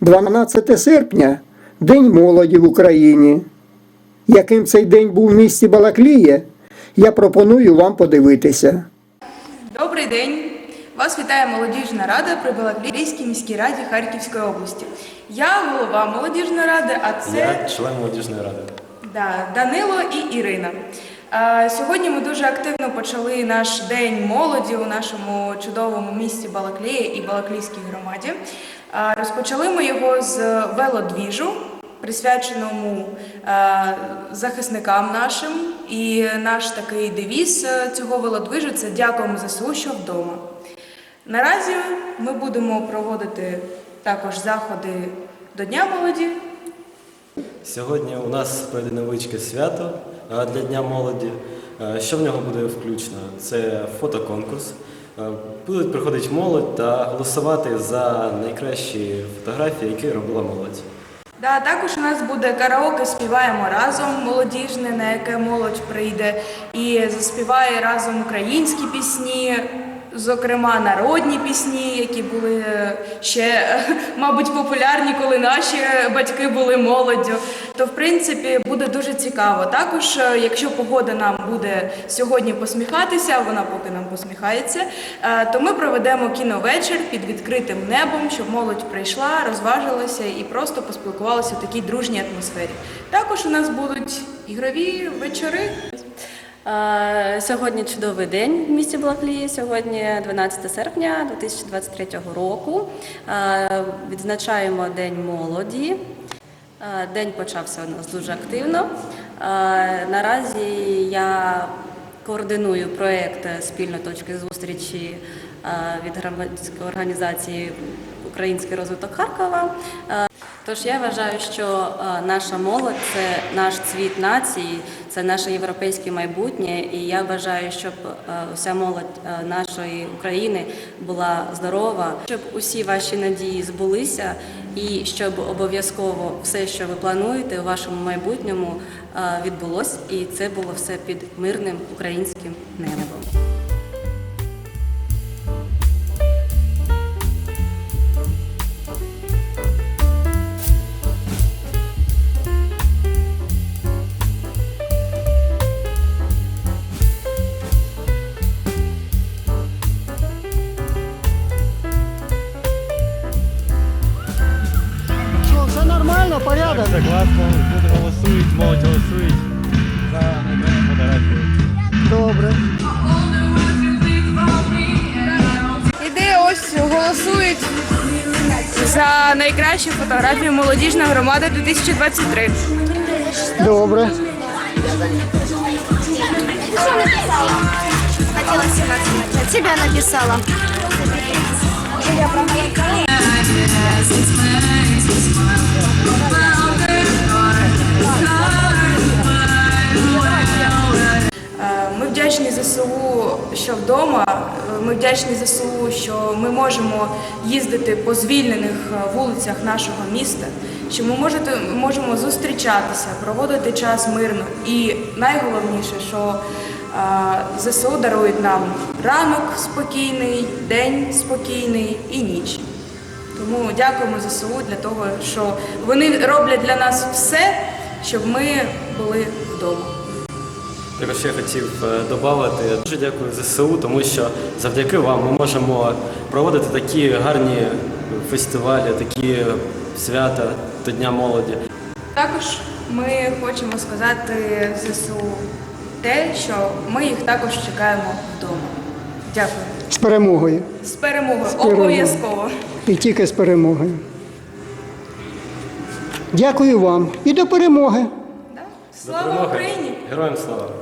12 серпня День молоді в Україні. Яким цей день був в місті Балакліє, я пропоную вам подивитися. Добрий день! Вас вітає молодіжна рада при Балаклійській міській раді Харківської області. Я голова молодіжної ради, а це Я член молодіжної ради. да, Данило і Ірина. А, Сьогодні ми дуже активно почали наш день молоді у нашому чудовому місті Балаклія і Балаклійській громаді. Розпочали ми його з велодвіжу, присвяченому захисникам нашим. І наш такий девіз е, цього велодвижу це дякуємо ЗСУ, що вдома. Наразі ми будемо проводити також заходи до Дня молоді. Сьогодні у нас пройде невеличке свято для Дня молоді. Е, Що в нього буде включно? Це фотоконкурс. Е, Будуть приходити молодь та голосувати за найкращі фотографії, які робила молодь. Да, також у нас буде караоке Співаємо разом молодіжне, на яке молодь прийде і заспіває разом українські пісні, зокрема народні пісні, які були е, ще, е, мабуть, популярні, коли наші батьки були молоддю. То, в принципі, буде дуже цікаво. Також, е, якщо погода нам буде сьогодні посміхатися, вона поки нам посміхається, е, то ми проведемо кіновечір під відкритим небом, щоб молодь прийшла, розважилася і просто поспілкувалася в такій дружній атмосфері. Також у нас будуть ігрові вечори. Е, Сьогодні чудовий день в місті Балаклії. Сьогодні 12 серпня 2023 року. Е, Відзначаємо День молоді. Е, День почався у нас дуже активно. Наразі я координую проєкт спільної точки зустрічі від громадської організації Український розвиток Харкова. Тож я вважаю, що е, наша молодь це наш цвіт нації, це наше європейське майбутнє. І я бажаю, щоб е, уся молодь е, нашої України була здорова, щоб усі ваші надії збулися, і щоб обов'язково все, що ви плануєте у вашому майбутньому, відбулось, і це було все під мирним українським небом. Порядок? Все класно, люди голосують, молодь голосують за найкращу фотографію. Добре. Іде ось голосують за найкращу фотографію молодіжна громада 2023. Добре. Хотела 17 начать. Тебя написала. Вдома. Е, Ми вдячні ЗСУ, що ми можемо їздити по звільнених е, вулицях нашого міста, що ми можете, можемо зустрічатися, проводити час мирно. І найголовніше, що е, ЗСУ дарують нам ранок спокійний, день спокійний і ніч. Тому дякуємо ЗСУ для того, що вони роблять для нас все, щоб ми були вдома. Також я хотів е, додати дуже дякую ЗСУ, тому що завдяки вам ми можемо проводити такі гарні фестивалі, такі свята до Дня молоді. Також ми хочемо сказати ЗСУ те, що ми їх також чекаємо вдома. Дякую. З перемогою. З перемогою. перемогою. Обов'язково. І тільки з перемогою. Дякую вам і до перемоги. Да? До Слава перемоги. Україні! Героям слава!